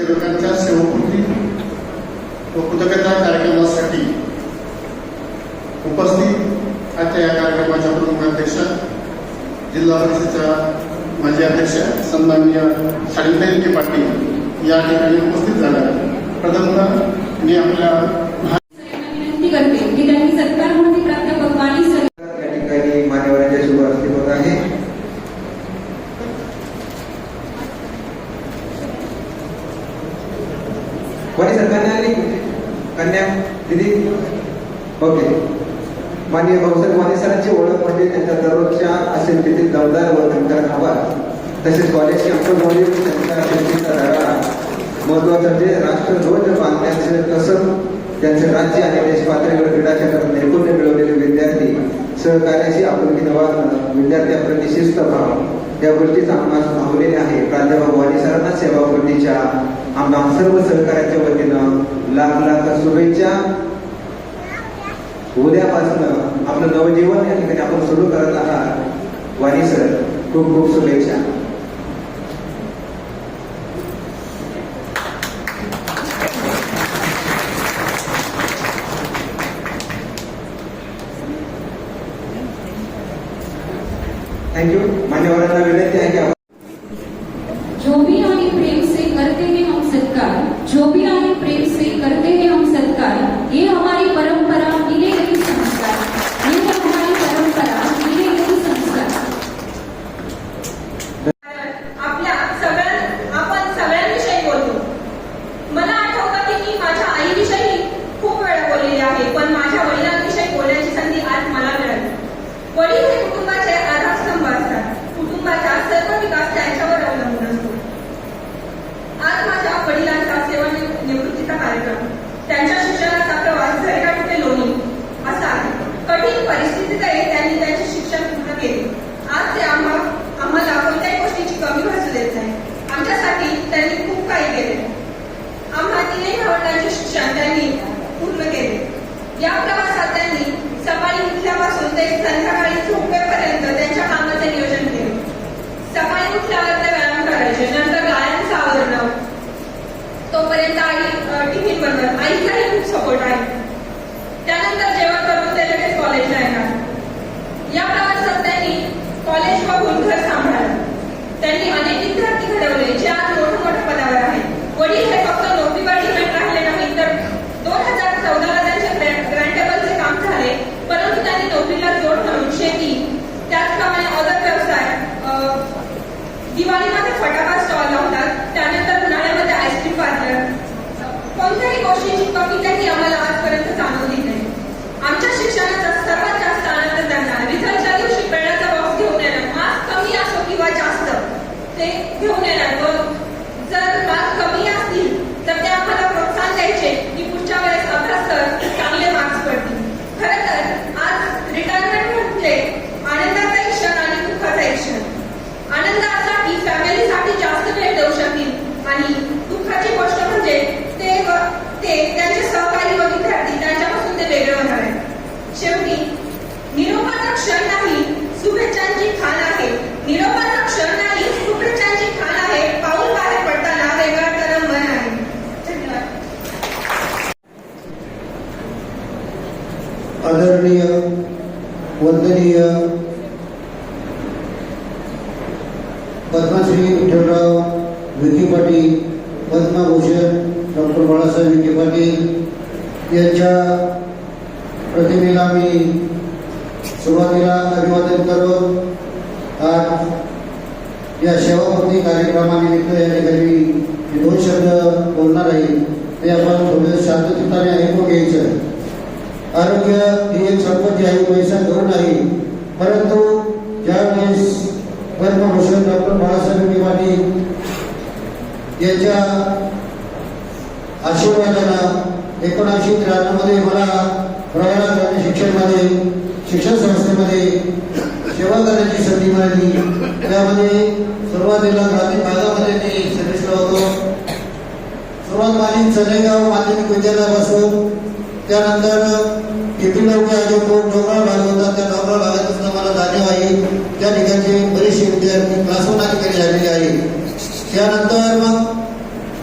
सेवकांच्या सेवकृती व कृतज्ञता कार्यक्रमासाठी उपस्थित आजच्या या कार्यक्रमाच्या प्रमुख अध्यक्ष जिल्हा परिषदेच्या माजी अध्यक्ष सन्माननीय शालिंताई के पाटील या ठिकाणी उपस्थित झाल्या. प्रथमतः मी आपल्या विनंती करते की त्यांनी सत्कारमध्ये प्राध्यापक वाणी सर या ठिकाणी मान्यवरांच्या शुभ हस्ते होत आहे कोणी सरकारने आली कन्या दिदी ओके माननीय भाऊसाहेब वाणी सरांची ओळख म्हणजे त्यांच्या दररोजच्या असेल तिथे दमदार व खंडर तसेच कॉलेज कॅम्पसमधील त्यांच्या शिस्तीचा धडा महत्वाचं जे राष्ट्रध्वज बांधण्याचे कसं त्यांचे राज्य आणि देश पातळीवर क्रीडा क्षेत्रात नैपुण्य मिळवलेले विद्यार्थी सहकार्याशी आपुलकी निवारण विद्यार्थ्यांप्रती शिस्त भाव या गोष्टीचा आम्हाला भावलेले आहे. प्राध्यापक वाणी सरांना सेवापतीच्या आम्हा सर्व सहकार्याच्या वतीनं लाख लाख शुभेच्छा. उद्यापासून आपलं नवजीवन या ठिकाणी आपण सुरू करत आहात. वाणी सर खूप खूप शुभेच्छा. थँक्यू मान्यवरांना विनंती आहे की आपण जो भी आने प्रेम से करते हैं हम सत्कार जो भी आने प्रेम से करते हैं हम सत्कार ये हमारी परंपरा मिले यही संस्कार ये हमारी परंपरा मिले यही संस्कार आपल्या सगळ्या आपण सगळ्यांविषयी बोलतो मला आठवतं की मी माझ्या आईविषयी खूप वेळा बोललेली आहे पण माझ्या वडिलांविषयी बोलण्याची संधी आज मला मिळाली वडील हे कुटुंबाचे आधारस्तंभ असतात कुटुंबाचा सर्व विकास त्यांच्यावर अवलंबून असतो आज माझ्या वडिलांचा सेवानिवृत्तीचा कार्यक्रम त्यांच्या शिक्षणाचा प्रवास झरका कुठे लोणी असा आहे कठीण परिस्थितीतही त्यांनी त्यांचे शिक्षण पूर्ण केले आज ते आम्हा आम्हाला कोणत्याही गोष्टीची कमी भासू देत नाही आमच्यासाठी त्यांनी खूप काही केले आम्हा तीनही भावंडांचे शिक्षण त्यांनी पूर्ण केले या प्रवासात त्यांनी सकाळी उठल्यापासून ते संध्याकाळी झोपेपर्यंत त्यांच्या कामाचे नियोजन केले सकाळी उठल्यावर ते व्यायाम करायचे नंतर गायांचं आवरणं तोपर्यंत आई अ, टिफिन आईचाही खूप सपोर्ट आहे त्यानंतर जेवण करून ते लगेच कॉलेजला येणार या प्रवासात त्यांनी कॉलेज बघून घर सांभाळलं त्यांनी अनेक विद्यार्थी घडवले जे आज मोठ्या मोठ्या पदावर आहेत वडील हे फक्त नोकरीवर डिपेंड राहिले नाही तर दोन हजार चौदाला त्यांचे ग्रँटेबलचे काम झाले परंतु त्यांनी नोकरीला जोड म्हणून शेती त्याचप्रमाणे अदर व्यवसाय अ, दिवाळीमध्ये फटाका स्टॉल लावतात त्यानंतर उन्हाळ्यामध्ये आईस्क्रीम पार्लर कोणत्याही गोष्टीची कमी त्यांनी आम्हाला आजपर्यंत जाणवली नाही आमच्या शिक्षणाचा सर्वात जास्त आनंद त्यांना रिझल्टच्या दिवशी पेढ्याचा बॉक्स घेऊन येणं मार्क्स कमी असो किंवा जास्त ते घेऊन येणार व जर मार्क्स कमी असतील तर ते आम्हाला प्रोत्साहन द्यायचे की पुढच्या वेळेस अभ्यास कर चांगले मार्क्स पडतील खरं तर आज रिटायरमेंट म्हणजे आनंदाचा क्षण आणि दुःखाचा क्षण आनंदासाठी फॅमिलीसाठी जास्त वेळ देऊ शकतील आणि दुःखाची गोष्ट म्हणजे ते व ते त्यांचे सहकारी व विद्यार्थी त्यांच्यापासून ते वेगळे होणार आहेत शेवटी निरोपाचा क्षण नाही शुभेच्छांची खाण आहे निरोपाचा क्षण नाही शुभेच्छांची खाण आहे पाऊल बाहेर पडताना वेगळं मन आहे धन्यवाद आदरणीय वंदनीय पद्मश्री विठ्ठलराव विखे पाटील पद्मभूषण डॉक्टर बाळासाहेब विखे पाटील यांच्या प्रतिमेला मी सुरुवातीला अभिवादन करून आज या सेवापूर्ती कार्यक्रमानिमित्त या ठिकाणी मी दोन शब्द बोलणार आहे. ते आपण थोडं शांततेने ऐकून घ्यायचं. आरोग्य ही एक संपत्ती आहे पैसा घेऊन आहे. परंतु ज्यावेळेस पद्मभूषण डॉक्टर बाळासाहेब विखे यांच्या आशीर्वादाला एकोणीसशे त्र्याण्णवमध्ये मला प्रवासामध्ये शिक्षणमध्ये शिक्षण संस्थेमध्ये सेवा करण्याची संधी मिळाली. त्यामध्ये सुरुवातीला ग्रामीण भागामध्ये मी सर्विसला होतो. सुरुवात माझी चनेगाव माध्यमिक विद्यालयापासून. त्यानंतर किती लोक जो डोंगराळ भाग होता. त्या डोंगराळ भागातून मला जाणीव आहे. त्या ठिकाणचे बरेचसे विद्यार्थी क्लास ठिकाणी झालेले आहे. त्यानंतर मग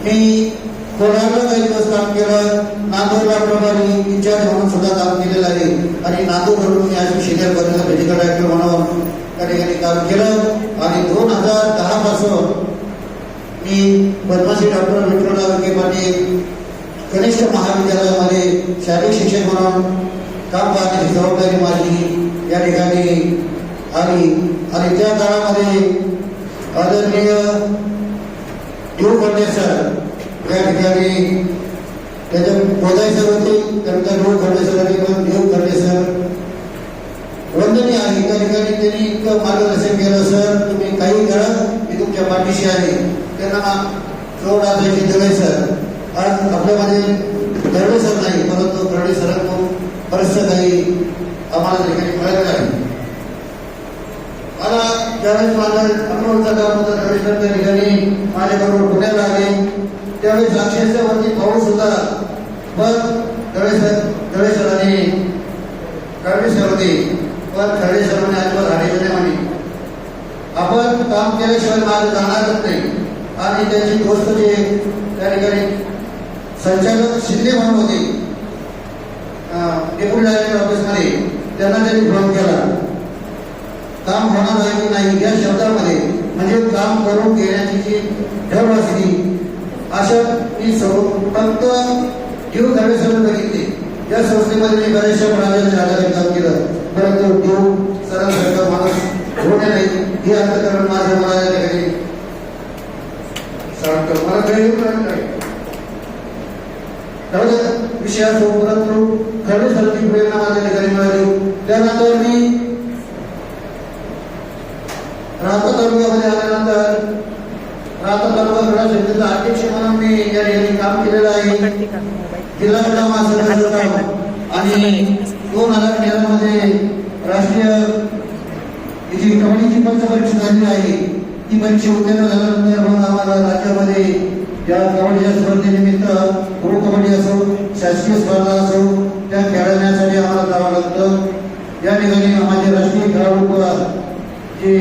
मी कोणाला काही दिवस काम केलं. नांदूरला प्रभारी इंचार्ज म्हणून सुद्धा काम केलेलं आहे. आणि नांदूरवरून या आज सिनियर पर्यंत मेडिकल डायरेक्टर म्हणून त्या ठिकाणी काम केलं. आणि दोन हजार दहा पासून मी पद्मश्री डॉक्टर विठ्ठलराव विखे पाटील कनिष्ठ महाविद्यालयामध्ये शारीरिक शिक्षक म्हणून काम पाहण्याची जबाबदारी माझी या ठिकाणी आली. आणि त्या काळामध्ये आदरणीय देव सर या ठिकाणी त्याच्या बोधाई सर होते त्यानंतर रोड खंडे सर आणि मग देव खंडे सर वंदनीय आहे. त्या ठिकाणी त्यांनी इतकं मार्गदर्शन केलं सर तुम्ही काही करा मी तुमच्या पाठीशी आहे. त्यांना जोड असायची दळे सर. आज आपल्यामध्ये दरडे सर नाही परंतु दरडे सरांकडून बरंचसं काही आम्हाला ठिकाणी मिळालेलं आहे मला ज्यावेळेस माझा अकराचं काम होता त्यावेळेस तर त्या ठिकाणी माझ्याबरोबर पुण्याला आले. त्यावेळेस अक्षरशः वरती पाऊस होता. पण त्यावेळेस त्यावेळेस सरांनी कळवे पण खळे सर म्हणे म्हणे आपण काम केल्याशिवाय मार्ग जाणारच नाही. आणि त्याची गोष्ट जे त्या ठिकाणी संचालक शिंदे म्हणून होते. डेप्युटी डायरेक्टर ऑफिसमध्ये त्यांना त्यांनी फोन केला. काम होणार आहे की नाही या शब्दामध्ये. म्हणजे काम करून घेण्याची जी ढब असली अशा मी सौ फक्त जीव सर्व बघितले. या संस्थेमध्ये मी बऱ्याचशा प्राण्याच्या आधारे काम केलं. परंतु देव सरांसारखा माणूस होणे नाही. हे अंतकरण माझ्या मला या ठिकाणी सांगतो मला काही नाही. त्यामुळे प्रेरणा माझ्या ठिकाणी मिळाली. त्यानंतर मी राहता तालुक्यामध्ये आल्यानंतर राहता समितीचा अध्यक्ष म्हणून मी या ठिकाणी काम केलेलं आहे जिल्हा क्रीडा आणि दोन हजार तेरा मध्ये राष्ट्रीय जी कबड्डीची झाली आहे ती परीक्षा उत्तीर्ण झाल्यानंतर मग आम्हाला राज्यामध्ये कबड्डीच्या स्पर्धेनिमित्त प्रो कबड्डी असो शासकीय स्पर्धा असो त्या खेळण्यासाठी आम्हाला जावं लागतं या ठिकाणी माझे राष्ट्रीय खेळाडू जे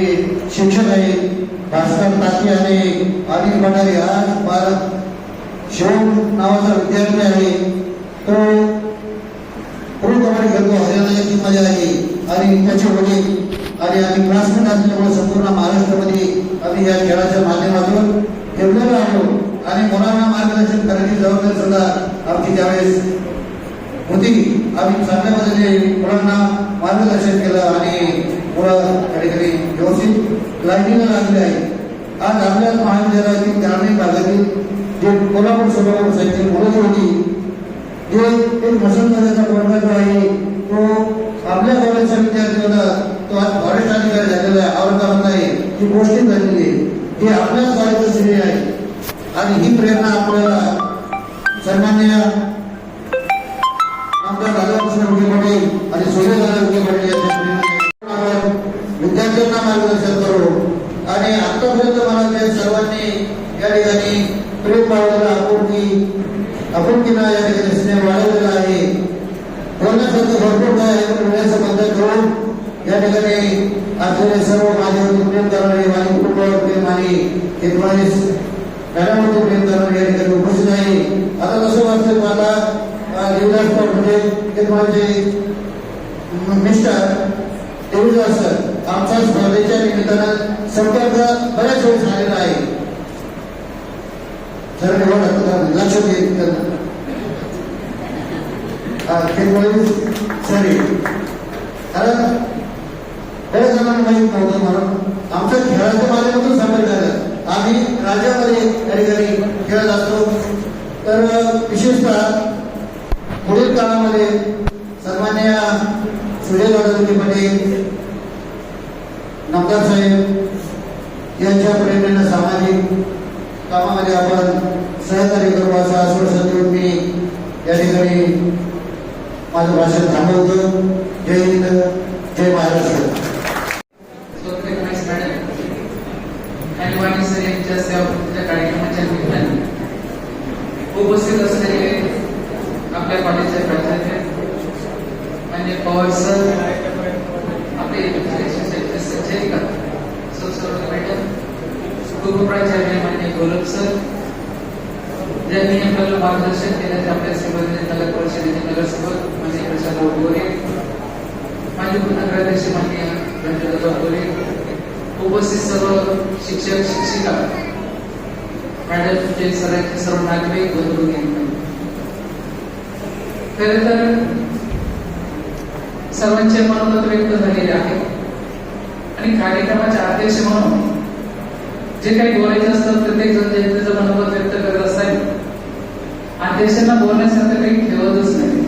शिक्षक आहेत भास्कर ताकी आणि अनिल भंडारी आज भारत शिवम नावाचा विद्यार्थी आहे. तो प्रो कबड्डी खेळतो हरियाणा या टीममध्ये आहे. आणि त्याचे वडील आणि आम्ही क्लासमेट असल्यामुळे संपूर्ण महाराष्ट्रामध्ये आम्ही या खेळाच्या माध्यमातून ठेवलेलो आहो आणि मुलांना मार्गदर्शन करण्याची जबाबदारी सुद्धा आमची त्यावेळेस होती. आम्ही चांगल्या पद्धतीने मुलांना मार्गदर्शन केलं आणि मुलं त्या ठिकाणी व्यवस्थित लाईनीला लागले आहे आज आपल्याच महाविद्यालयातील ग्रामीण भागातील जे कोल्हापूर सोलापूर साहित्य मुलं होती जे एक वसंतदाचा वर्ग जो आहे तो आपल्या कॉलेजचा विद्यार्थी होता तो आज फॉरेस्ट अधिकारी झालेला आहे औरंगाबादला आहे ही गोष्टी झालेली आहे. हे आपल्याच कॉलेजचं श्रेय आहे. आणि ही प्रेरणा आपल्याला सन्मान्य असलेले सर्व माझ्यावरती प्रेम करणारे माझ्या कुटुंबावर प्रेम आणि एकोणावीस मॅडमवरती प्रेम करणारे या ठिकाणी उपस्थित आहे. आता कसं वाटतं मला देवदास म्हणजे माझे मिस्टर देवदास सर आमचा स्पर्धेच्या निमित्तानं संपर्क बऱ्याच वेळेस झालेला आहे. सर लक्ष देत सॉरी. कारण बऱ्याच जणांना माहीत नव्हतं म्हणून आमच्या खेळाच्या माध्यमातून संपर्क झाला आम्ही राज्यामध्ये या ठिकाणी खेळत असतो तर विशेषतः पुढील काळामध्ये सन्मान्य सुजय विखे पाटील नामदार साहेब यांच्या प्रेरणेनं सामाजिक कामामध्ये आपण सहकार्य करू असं आश्वासन देऊन मी या ठिकाणी माझं भाषण थांबवतो. जय हिंद जय महाराष्ट्र So recognize madam आणि वाणी सर यांच्या सेवापूर्तीच्या कार्यक्रमाच्या निमित्ताने उपस्थित असलेले आपल्या कॉलेजचे प्राचार्य मान्य पवार सर आपले संचालिका सर मॅडम उपप्राचार्य मान्य गौरव सर ज्यांनी आपल्याला मार्गदर्शन केलं ते आपल्या सेवेमध्ये नगर परिषदेचे नगरसेवक माझे प्रसाद गोरे माझे नगराध्यक्ष माननीय रंजनदादा गोरे उपस्थित सर्व शिक्षक शिक्षिका मॅडम जे सरांचे सर्व नागरिक बंधू भगिनी. खरं तर सर्वांचे मनोगत व्यक्त झालेले आहे. आणि कार्यक्रमाचे अध्यक्ष म्हणून जे काही बोलायचं असतं प्रत्येक जण जनतेचं मनोगत व्यक्त करत असतात अध्यक्षांना बोलण्यासारखं काही ठेवतच नाही.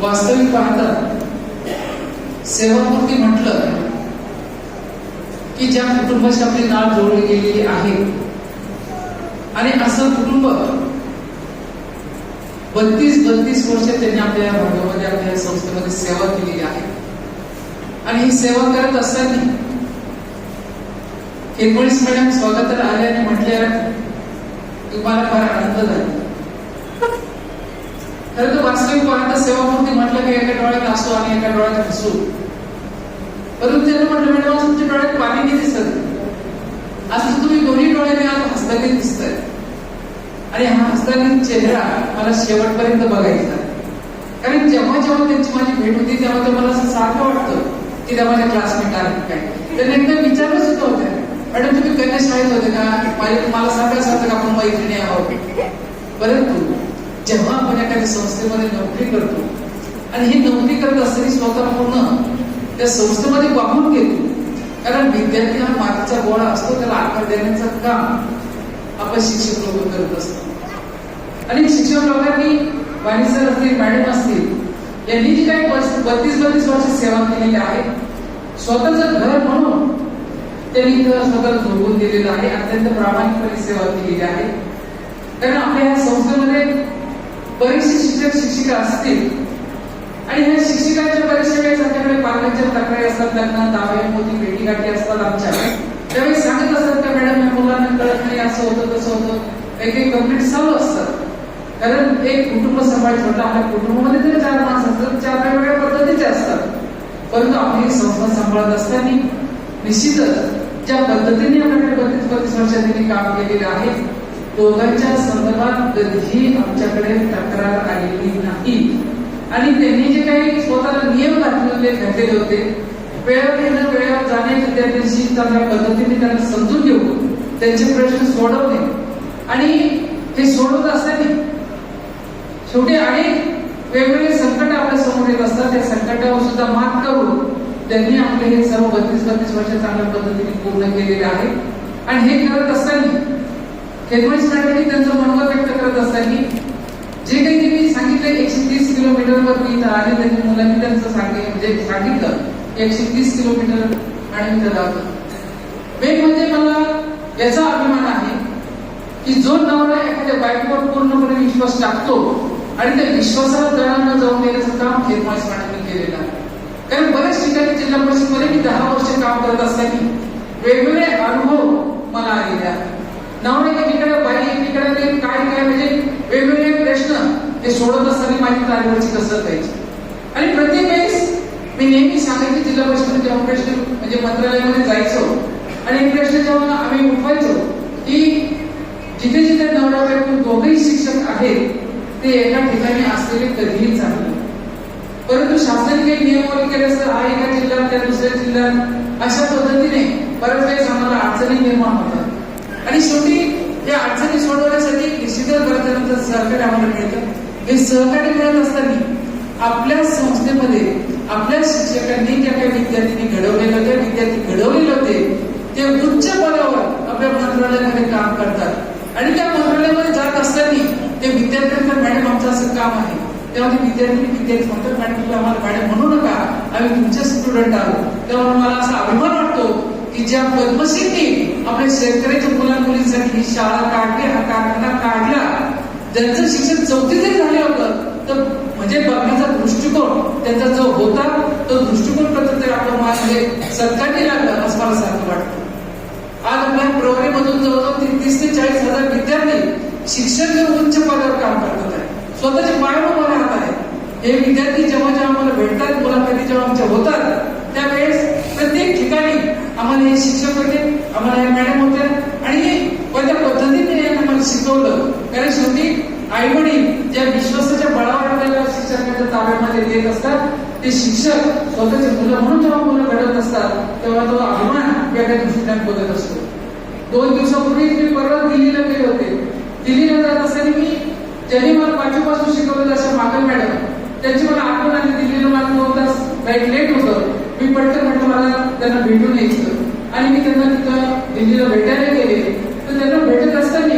वास्तविक पाहता सेवापूर्ती म्हटलं की ज्या कुटुंबाशी आपली नाळ जोडली गेलेली आहे आणि असं कुटुंब बत्तीस बत्तीस वर्ष त्यांनी आपल्या भागामध्ये आपल्या संस्थेमध्ये सेवा केलेली आहे. आणि ही सेवा करत असताना एकोणीस मॅडम स्वागताला आणि म्हटल्या तुम्हाला फार आनंद झाला. खरं तर वास्तविक पाहता सेवापूर्ती म्हटलं की एका डोळ्यात असो आणि एका डोळ्यात हसू. परंतु त्यानं म्हटलं मॅडम आज तुमच्या डोळ्यात पाणी नाही दिसत. आज तर तुम्ही दोन्ही डोळ्याने आज हसताना आहे आणि हा हसताना चेहरा मला शेवटपर्यंत बघायचा. कारण जेव्हा जेव्हा त्यांची माझी भेट होती तेव्हा तर मला असं सारखं वाटतं की त्या माझ्या क्लासमेट आहेत काय. त्यांनी एकदा विचारलं सुद्धा होत्या मॅडम तुम्ही कन्या शाळेत होते का? माझ्या मला सांगायचं होतं का आपण मैत्रिणी आहोत. परंतु जेव्हा आपण एखाद्या संस्थेमध्ये नोकरी करतो आणि ही नोकरी करत असताना स्वतः पूर्ण त्या संस्थेमध्ये वाहून घेतो कारण विद्यार्थी हा मातीचा गोळा असतो त्याला आकार देण्याचं काम. आपण शिक्षक लोक करत असतो. आणि शिक्षक लोकांनी वाणी सर असतील मॅडम असतील यांनी जी काही बत्तीस बत्तीस वर्ष सेवा केलेली आहे स्वतःचं घर म्हणून त्यांनी इथं स्वतःला झोपून दिलेलं आहे अत्यंत प्रामाणिकपणे सेवा केलेली आहे. कारण आपल्या या संस्थेमध्ये बरेचसे शिक्षक शिक्षिका असतील आणि ह्या शिक्षिकांच्या बऱ्याचशा वेळेस आमच्याकडे पालकांच्या तक्रारी असतात त्यांना दावे मोठी भेटीगाठी असतात आमच्या त्यावेळी सांगत असतात का मॅडम कळत नाही असं होतं तसं होतं. काही काही कंप्लीट चालू असतात. कारण एक कुटुंब समाज छोटा आपल्या कुटुंबामध्ये तरी चार माणसं असतात. चार वेगवेगळ्या पद्धतीचे असतात. परंतु आपली ही संस्था सांभाळत असताना निश्चितच ज्या पद्धतीने आपल्याकडे बत्तीस बत्तीस वर्षांनी काम केलेलं आहे दोघांच्या संदर्भात कधीही आमच्याकडे तक्रार आलेली नाही. आणि त्यांनी जे काही स्वतःला नियम घातलेले घातलेले होते वेळेवर येणं वेळेवर जाण्याची त्या दिवशी चांगल्या पद्धतीने त्यांना समजून घेऊन त्यांचे प्रश्न सोडवणे. आणि हे सोडवत असताना शेवटी अनेक वेगवेगळे संकट आपल्यासमोर येत असतात. त्या संकटावर सुद्धा मात करून त्यांनी आपले हे सर्व बत्तीस बत्तीस वर्ष चांगल्या पद्धतीने पूर्ण केलेले आहे. आणि हे करत असताना खेळमळी मॅडमनी त्यांचं मनोगत व्यक्त करत असताना जे काही त्यांनी सांगितलं एकशे तीस किलोमीटरवर मी इथं आले त्यांनी मुलांनी त्यांचं सांगितलं म्हणजे सांगितलं एकशे तीस किलोमीटर आणि इथं लावलं मेन म्हणजे मला याचा अभिमान आहे की जो नवरा एखाद्या बायकोवर पूर्णपणे विश्वास टाकतो आणि त्या विश्वासाला तळा न जाऊन देण्याचं काम खेळमाळी मॅडमने केलेलं आहे. कारण बऱ्याच ठिकाणी जिल्हा परिषदमध्ये मी दहा वर्ष काम करत असताना वेगवेगळे अनुभव मला आलेले आहेत. नवरा एकीकडे बाई एकीकडे काय काय म्हणजे वेगवेगळे प्रश्न हे सोडत असताना माझी तारेवरची कसरत व्हायची आणि प्रत्येक वेळेस मी नेहमी सांगायचे जिल्हा परिषद जेव्हा प्रश्न म्हणजे मंत्रालयामध्ये जायचो. आणि प्रश्न जेव्हा आम्ही उठवायचो की जिथे जिथे नवरा बायको दोघेही शिक्षक आहेत ते एका ठिकाणी असलेले कधीही चांगले परंतु शासन काही नियमावली केले असतं हा एका जिल्ह्यात त्या दुसऱ्या जिल्ह्यात अशा पद्धतीने बऱ्याच वेळेस आम्हाला अडचणी निर्माण होतात. आणि शेवटी या अडचणी सोडवण्यासाठी निश्चितच गरजेनंतर सहकार्य आम्हाला मिळतं. हे सहकार्य मिळत असताना आपल्या संस्थेमध्ये आपल्या शिक्षकांनी ज्या काही विद्यार्थ्यांनी घडवलेलं त्या विद्यार्थी घडव होते ते उच्च पदावर आपल्या मंत्रालयामध्ये काम करतात आणि त्या मंत्रालयामध्ये जात असताना ते विद्यार्थ्यांचं मॅडम आमचं असं काम आहे. त्यामध्ये विद्यार्थी विद्यार्थी म्हणतात मॅडम तुम्ही आम्हाला मॅडम म्हणू नका. आम्ही तुमचे स्टुडंट आहोत. तेव्हा मला असा अभिमान वाटतो की ज्या पद्मश्रींनी आपल्या शेतकऱ्याच्या मुला मुलींसाठी ही शाळा काढली हा कारखाना काढला. ज्यांचं शिक्षण चौथी जरी झालं होतं तर म्हणजे बघण्याचा दृष्टिकोन त्यांचा जो होता तो दृष्टिकोन प्रत्येक आपण माझे सरकारने लागला असं मला सारखं वाटतं. आज आपल्या प्रवरीमधून जवळजवळ तीस ते चाळीस हजार विद्यार्थी शिक्षण घेऊन उच्च पदावर काम करतात. स्वतःचे पायावर उभं राहत आहे. हे विद्यार्थी जेव्हा जेव्हा आम्हाला भेटतात मुलाखती जेव्हा आमच्या होतात त्यावेळेस प्रत्येक ठिकाणी आम्हाला हे शिक्षक होते आम्हाला या मॅडम होत्या आणि कोणत्या पद्धतीने आम्हाला शिकवलं? कारण शेवटी आई वडील ज्या विश्वासाच्या बळावर आपल्याला शिक्षकांच्या ताब्यामध्ये देत असतात ते शिक्षक स्वतःचे मुलं म्हणून जेव्हा मुलं घडत असतात तेव्हा तो अभिमान वेगळ्या दृष्टीने बघत असतो. दोन दिवसापूर्वी मी परत दिल्लीला गेले होते. दिल्लीला जात असताना मी ज्यांनी मला पाचवीपासून शिकवलेलं अशा मागल मॅडम त्यांची मला आठवण आली दिल्लीला मला दोन तास फ्लाईट लेट होतं. मी पटकन म्हटलं मला त्यांना भेटून यायचं. आणि मी त्यांना तिथं दिल्लीला भेटायला गेले. तर त्यांना भेटत असताना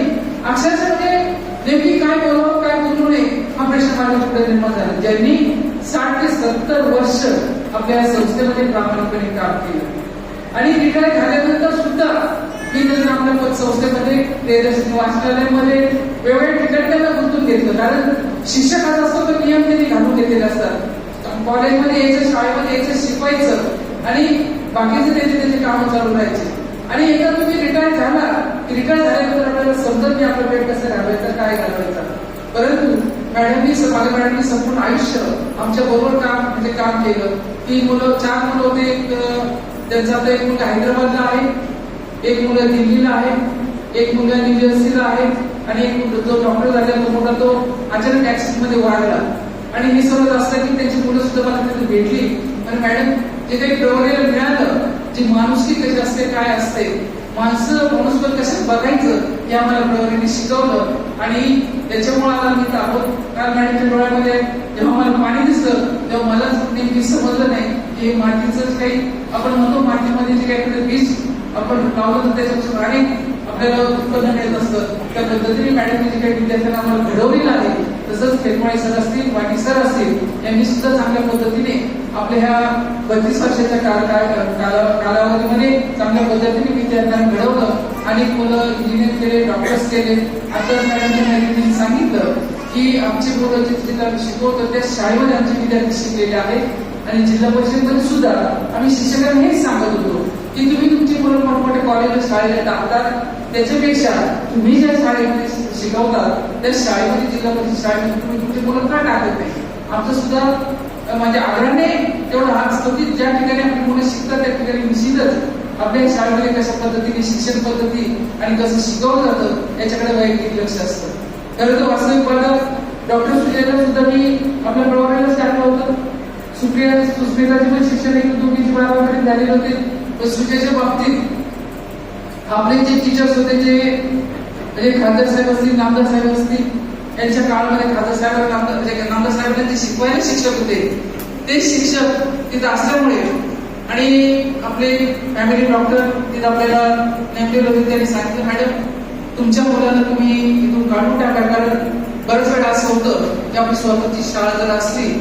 अक्षरशः म्हणजे नेमकी काय बोलावं काय बोलू नये हा प्रश्न माझ्या पुढे निर्माण झाला. ज्यांनी साठ ते सत्तर वर्ष आपल्या संस्थेमध्ये प्रामाणिकपणे काम केलं. आणि रिटायर झाल्यानंतर सुद्धा मी त्यांना आपल्या संस्थेमध्ये वाचनालयामध्ये वेगवेगळ्या ठिकाणी त्यांना गुंतून घेतलं. कारण शिक्षकाचा असतो तर नियम त्यांनी घालून घेतलेले असतात. कॉलेजमध्ये यायचं शाळेमध्ये यायचं शिकवायचं आणि बाकीचे त्याचे त्याचे कामं चालू राहायचे. आणि एकदा तुम्ही रिटायर झाला की रिटायर झाल्यानंतर आपल्याला समजत नाही आपलं वेळ कसं घालवायचं काय घालवायचं. परंतु मॅडमनी माझ्या मॅडमनी संपूर्ण आयुष्य आमच्या बरोबर काम म्हणजे काम केलं. ती मुलं चार मुलं होते त्यांचा आपला एक मुलगा हैदराबादला आहे. एक मुलं दिल्लीला आहे एक मुलगा न्यू जर्सीला आहे आणि एक मुलगा जो डॉक्टर झाला तो मोठा तो अचानक ऍक्सिडेंटमध्ये वाढला. आणि हे सर्व असतं की त्यांची मुलं सुद्धा मला तिथे भेटली. आणि मॅडम जे काही प्रवरेला मिळालं जी माणुसकी कशी असते काय असते माणसं मनुष्य कसं बघायचं हे आम्हाला प्रवरेने शिकवलं. आणि त्याच्यामुळे आता मी आहोत. कारण मॅडमच्या डोळ्यामध्ये जेव्हा मला पाणी दिसलं तेव्हा मला नेमकी समजलं नाही की हे मातीचं काही आपण म्हणतो मातीमध्ये जे काही बीज आपण लावलं तर त्याच्यापासून अनेक आपल्याला उत्पन्न मिळत असतं त्या पद्धतीने मॅडम जे काही विद्यार्थ्यांना आम्हाला घडवलेलं आहे तसंच खेळमाळे सर असतील वाटी सर असतील यांनी सुद्धा चांगल्या पद्धतीने आपल्या ह्या बत्तीस वर्षाच्या कालावधीमध्ये चांगल्या पद्धतीने विद्यार्थ्यांना घडवलं आणि मुलं इंजिनियर केले डॉक्टर्स केले. आता मॅडमच्या सांगितलं की आमची मुलं जे जिल्हा शिकवतो त्या शाळेमध्ये आमचे विद्यार्थी शिकलेले आहेत. आणि जिल्हा परिषदमध्ये सुद्धा आम्ही शिक्षकांना हेच सांगत होतो. की तुम्ही तुमची मुलं मोठमोठे कॉलेज शाळेला टाकतात त्याच्यापेक्षा तुम्ही ज्या शाळेमध्ये शिकवतात त्या शाळेमध्ये जिल्हा परिषद शाळेमध्ये तुम्ही तुमचे मुलं का टाकत नाही? आमचं सुद्धा म्हणजे आग्रहाने तेवढा हात असतो की ज्या ठिकाणी आपली मुलं शिकतात त्या ठिकाणी निश्चितच आपल्या शाळेमध्ये कशा पद्धतीने शिक्षण पद्धती आणि कसं शिकवलं जातं याच्याकडे वैयक्तिक लक्ष असतं. खरं तर वास्तविक पाहतात डॉक्टर सुजयला सुद्धा मी आपल्या प्रवाहालाच टाकलं होतं. सुप्रिया सुस्मिताचे पण शिक्षण एक दोघींची बारापर्यंत झालेले होते. पण बाबतीत आपले जे टीचर्स होते जे म्हणजे खासदार साहेब असतील नामदार साहेब असतील यांच्या काळामध्ये खासदार साहेब नामदार म्हणजे नामदार साहेबांना जे शिकवायला शिक्षक होते ते शिक्षक तिथं असल्यामुळे आणि आपले फॅमिली डॉक्टर तिथं आपल्याला नेमलेले होते त्यांनी सांगितलं मॅडम तुमच्या मुलाला तुम्ही इथून काढून टाका कारण बरेच वेळा असं होतं की आपली स्वतःची शाळा जर असली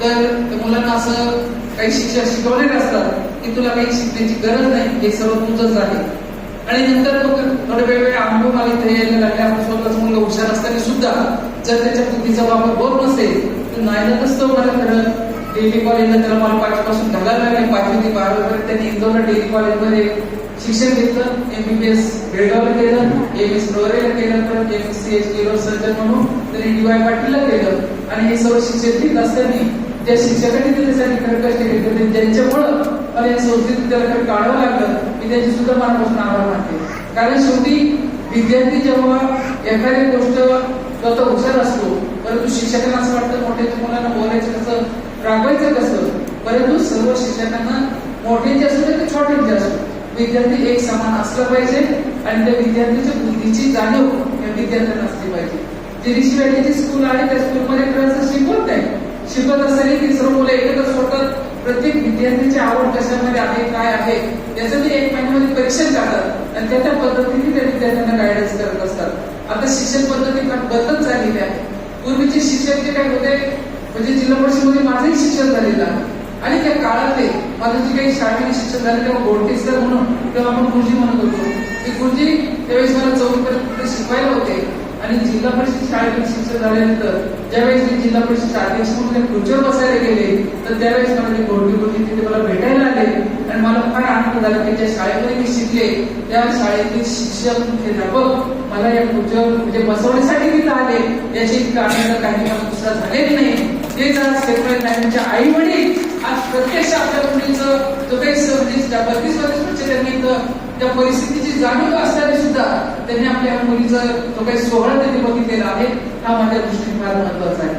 तर त्या मुलांना असं काही शिक्षक शिकवले असतात की तुला काही शिकण्याची गरज नाही हे सर्व तुझंच आहे. आणि नंतर मग थोडे वेगवेगळे अनुभव मला इथे यायला लागले. आपण स्वतःच मुलं हुशार असताना सुद्धा जर त्याच्या बुद्धीचा वापर होत नसेल तर नाही नसतो मला खरं. डेली कॉलेजला त्याला मला पाचपासून घालायला लागले. पाचवी ते बारावीपर्यंत त्यांनी इंदोरला डेली कॉलेजमध्ये शिक्षण घेतलं. एमबीबीएस बेळगावला केलं. एम एस रोरेला केलं. तर एम सी एच केलं. सर्जन म्हणून त्यांनी डी वाय पाटीलला केलं. आणि हे सर्व शिक्षण घेत असताना ज्या शिक्षकांनी त्याच्यासाठी खरं कष्ट घेतले. त्यांच्यामुळं मला या संस्थेत त्याला खरं काढावं लागलं मी त्यांची सुद्धा मनापासून आभार मानते. कारण शेवटी विद्यार्थी जेव्हा एखादी गोष्ट तो हुशार असतो परंतु शिक्षकांना असं वाटतं मोठ्याच्या मुलांना बोलायचं कसं रागवायचं कसं परंतु सर्व शिक्षकांना मोठ्यांचे असो ते छोट्यांचे असो विद्यार्थी एक समान असलं पाहिजे आणि त्या विद्यार्थ्याच्या बुद्धीची जाणीव या विद्यार्थ्यांना असली पाहिजे. जी ऋषी वाटेची स्कूल आहे त्या स्कूलमध्ये खरंच शिकवत नाही. शिकवत असताना की सर्व मुलं एकत्रच होतात प्रत्येक विद्यार्थ्यांची आवड कशामध्ये आहे काय आहे याचं ते एक महिन्यामध्ये परीक्षण करतात आणि त्या त्या पद्धतीने त्या विद्यार्थ्यांना गायडन्स करत असतात. आता शिक्षण पद्धती बदलत झालेली आहे. पूर्वीचे शिक्षक जे काय होते म्हणजे जिल्हा परिषदमध्ये माझंही शिक्षण झालेलं आहे. आणि त्या काळातले माझं जे काही शाळेने शिक्षण झालं तेव्हा गोडके सर म्हणून तेव्हा आपण गुरुजी म्हणत होतो. ते गुरुजी त्यावेळेस मला चौथीपर्यंत शिकवायला होते. आणि जिल्हा परिषद शाळेमध्ये शिक्षक झाल्यानंतर ज्यावेळेस मी जिल्हा परिषद अध्यक्ष म्हणून खुर्चीवर बसायला गेले तर त्यावेळेस मला ते गोडके गुरुजी तिथे मला भेटायला आले आणि मला फार आनंद झाला की ज्या शाळेमध्ये मी शिकले त्या शाळेतील शिक्षक मुख्याध्यापक मला या खुर्चीवर म्हणजे बसवण्यासाठी तिथं आले. याची इतकं आनंद काही मला दुसरा झालेला नाही. तेच आज सेपरेट मॅडमच्या आई वडील आज प्रत्यक्ष आपल्या मुलीचं जो काही म्हणजे बत्तीस वर्ष त्यांनी त्या परिस्थितीची जाणीव असताना सुद्धा त्यांनी आपल्या मुलीचा जो काही सोहळा त्यांनी बघितलेला आहे हा माझ्या दृष्टीने फार महत्त्वाचा आहे.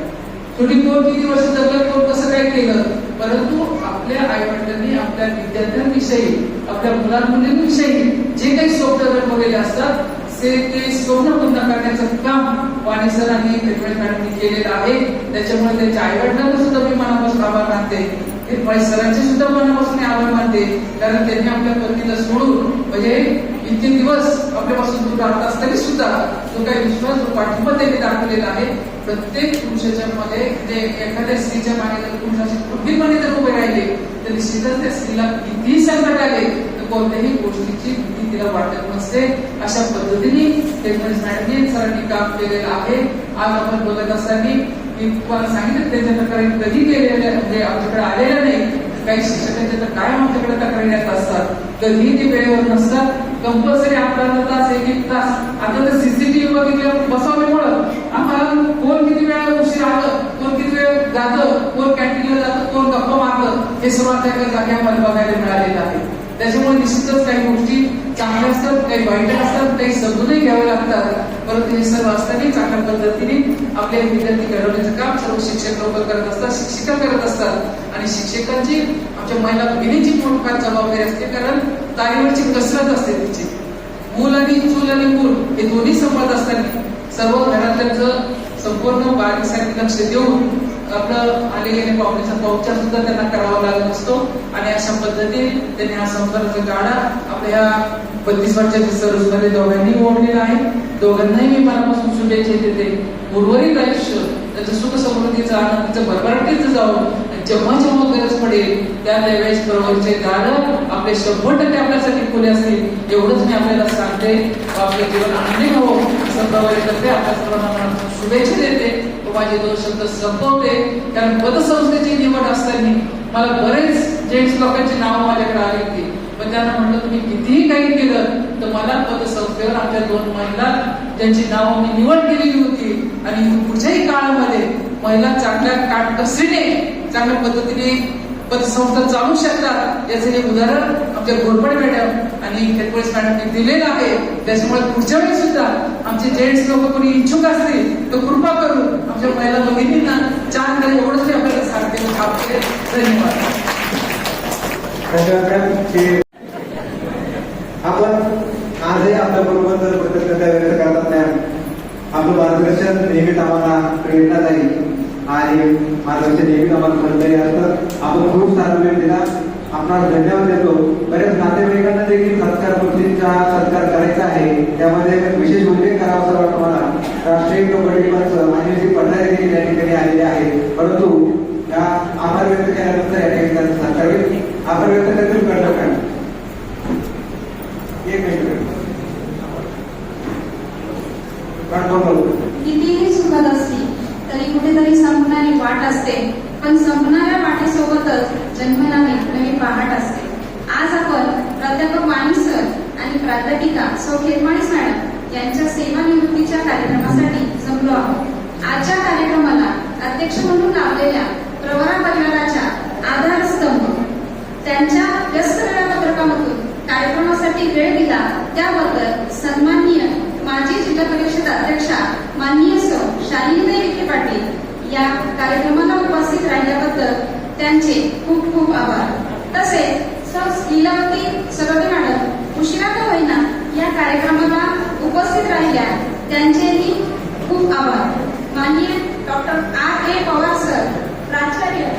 थोडी दोन किती वर्ष जगलं कोण कसं काय केलं परंतु आपल्या आई वडिलांनी आपल्या विद्यार्थ्यांविषयी आपल्या मुला मुलींविषयी जे काही स्वप्न रंगवलेले असतात ते ते स्वप्न पूर्ण करण्याचं काम वाणी सरांनी मॅडमनी केलेलं आहे. त्याच्यामुळे त्यांच्या आई वडिलांना सुद्धा मी मनापासून आभार मानते. पेटवाई सरांचे सुद्धा मनापासून आभार मानते कारण त्यांनी आपल्या पत्नीला सोडून म्हणजे इतके दिवस आपल्यापासून दूर राहत असताना सुद्धा जो काही विश्वास जो पाठिंबा त्यांनी दाखवलेला आहे प्रत्येक पुरुषाच्या मध्ये म्हणजे एखाद्या स्त्रीच्या मागे जर पुरुषाची कुठलीपणे जर उभे राहिले तर निश्चितच त्या स्त्रीला कितीही संकट आले तर कोणत्याही गोष्टीची भीती तिला वाटत नसते. अशा पद्धतीने टेक्नॉलॉजी मॅडमने सरांनी काम केलेलं आहे. आज आपण बघत असताना मी तुम्हाला सांगितलं त्यांच्या तक्रारी कधी केलेल्या म्हणजे आमच्याकडे आलेल्या नाही. काही शिक्षकांच्या तर काय आमच्याकडे तक्रारी येत असतात? कधीही ते वेळेवर नसतात. कंपल्सरी आपल्याला तास एक एक तास. आता तर सीसीटीव्ही बघितलं बसवल्यामुळं आम्हाला कोण किती वेळा उशीर आलं कोण किती वेळ जातं कोण कॅन्टीनला जातं कोण गप्पा मारतं हे सर्व आता एका जागी आम्हाला बघायला मिळालेलं आहे. त्याच्यामुळे निश्चितच काही गोष्टी चांगल्या असतात काही वाईट असतात काही समजूनही घ्यावे लागतात. परंतु हे सर्व असताना चांगल्या पद्धतीने आपले विद्यार्थी घडवण्याचं काम सर्व शिक्षक लोक करत असतात शिक्षिका करत असतात. आणि शिक्षकांची आमच्या महिला भगिनीची मोठफार जबाबदारी असते कारण तारीवरची कसरत असते तिची. मूल आणि चूल आणि मूल हे दोन्ही संवाद असताना सर्व घरातल्यांचं संपूर्ण बारीकसाठी लक्ष देऊन आपलं आलेल्या पाहुण्याचा पाऊचा सुद्धा त्यांना करावा लागत असतो. आणि अशा पद्धतीने त्यांनी हा संसाराचा गाडा आपल्या पंचवीस बत्तीस वर्षाच्या सर्वस्वारी दोघांनी ओढलेला आहे. दोघांनाही मी मनापासून शुभेच्छा देते. उर्वरित आयुष्य त्याचं सुख समृद्धीचं आनंदाचं भरभराटीचं जाऊन जेव्हा जेव्हा गरज पडेल त्या त्यावेळेस प्रवाहाचे दार आपले शंभर टक्के आपल्यासाठी खुले असतील. एवढंच मी आपल्याला सांगते. आपलं जीवन आनंदी व्हावं. असं प्रवाही करते आपल्या सर्वांना शुभेच्छा देते. माझे दोन शब्द संपवते. कारण पदसंस्थेची निवड असताना मला बरेच जेंट्स लोकांची नावं माझ्याकडे आली होती. पण त्यांना म्हटलं तुम्ही कितीही काही केलं तर मला पदसंस्थेवर आमच्या दोन महिला ज्यांची नावं मी निवड केलेली होती आणि पुढच्याही काळामध्ये महिला चांगल्या काटकसरीने चांगल्या पद्धतीने पतसंस्था चालू शकतात. याचे हे उदाहरण आमच्या घोरपडे मॅडम आणि खेतपोळीस मॅडमने दिलेलं आहे. त्याच्यामुळे पुढच्या वेळी सुद्धा आमचे जेंट्स लोक कोणी इच्छुक असतील तर कृपा करून आमच्या महिला भगिनींना चार तरी एवढंच आपल्याला सांगते आपले धन्यवाद. आपण आजही आपल्या बरोबर जर कृतज्ञता व्यक्त करतात मॅम आपलं मार्गदर्शन नेहमीच आम्हाला प्रेरणादायी आणि मार्गदर्शन नेहमी आम्हाला फलदायी असतं आपण खूप सारा वेळ दिला आपणास धन्यवाद देतो. बऱ्याच नातेवाईकांना देखील सत्कार गोष्टींचा सत्कार करायचा आहे. त्यामध्ये विशेष उल्लेख करावा असं वाटतो मला. राष्ट्रीय कबड्डी पंच मान्यजी पठारे देखील या ठिकाणी आलेले आहेत परंतु आभार व्यक्त केल्यानंतर या ठिकाणी सत्कार होईल. आभार व्यक्त करतील कळलं का एक मिनिट कन्फर्म कितीही सुखद असली तरी कुठेतरी संपणारी वाट असते. पण संपणाऱ्या वाटेसोबतच जन्मणारी नवी पहाट असते. आज आपण प्राध्यापक वाणी सर आणि प्राध्यापिका सौ खेरमाणीस मॅडम यांच्या सेवानिवृत्तीच्या कार्यक्रमासाठी जमलो आहोत. आजच्या कार्यक्रमाला अध्यक्ष म्हणून लावलेल्या प्रवरा परिवाराच्या आधारस्तंभ त्यांच्या व्यस्त वेळापत्रकामधून कार्यक्रमासाठी वेळ दिला. त्याबद्दल सन्माननीय माजी जिल्हा परिषद अध्यक्षा माननीय सौ शालिनीताई विखे पाटील या कार्यक्रमाला उपस्थित राहिल्याबद्दल त्यांचे खूप खूप आभार. तसेच सर लीलावती सरोदे मॅडम उशिरा का होईना या कार्यक्रमाला उपस्थित राहिल्या त्यांचेही खूप आभार. माननीय doctor R A Pawar sir प्राचार्य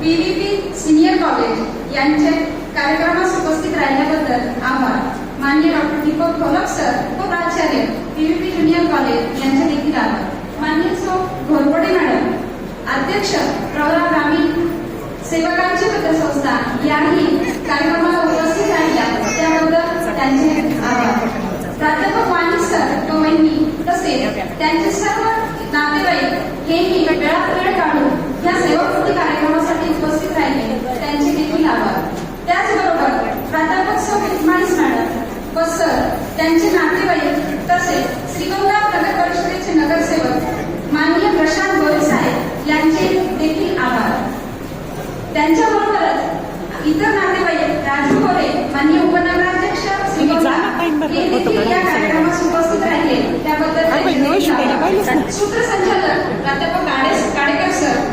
पीव्हीपी सिनियर कॉलेज यांचे कार्यक्रमास उपस्थित राहिल्याबद्दल आभार. माननीय डॉक्टर दीपक खोलक सर व प्राचार्य पीव्हीपी ज्युनियर कॉलेज यांचे देखील आभार. माननीय सो घोरपडे मॅडम अध्यक्ष प्रवरा ग्रामीण सेवकांची पतसंस्था याही कार्यक्रमाला उपस्थित राहिल्या त्याबद्दल त्यांचे आभार. प्राध्यापक वाणी सर टोमेंनी तसेच त्यांचे सर्व नातेवाईक हेही वेळात वेळ काढून या सेवाकृती कार्यक्रमासाठी उपस्थित राहिले. त्यांचे देखील आभार. त्याचबरोबर प्राध्यापक सौ माणीस मॅडम व सर त्यांचे नातेवाईक तसेच श्रीगोंदा नगर परिषदेचे नगरसेवक माननीय प्रशांत गोरे साहेब यांचे देखील आभार त्यांच्याबरोबरच इतर नातेवाईक राजू गोरे माननीय उपनगराध्यक्ष या. कार्यक्रमास उपस्थित राहिले त्याबद्दल. सूत्रसंचालक प्राध्यापक काडेकर सर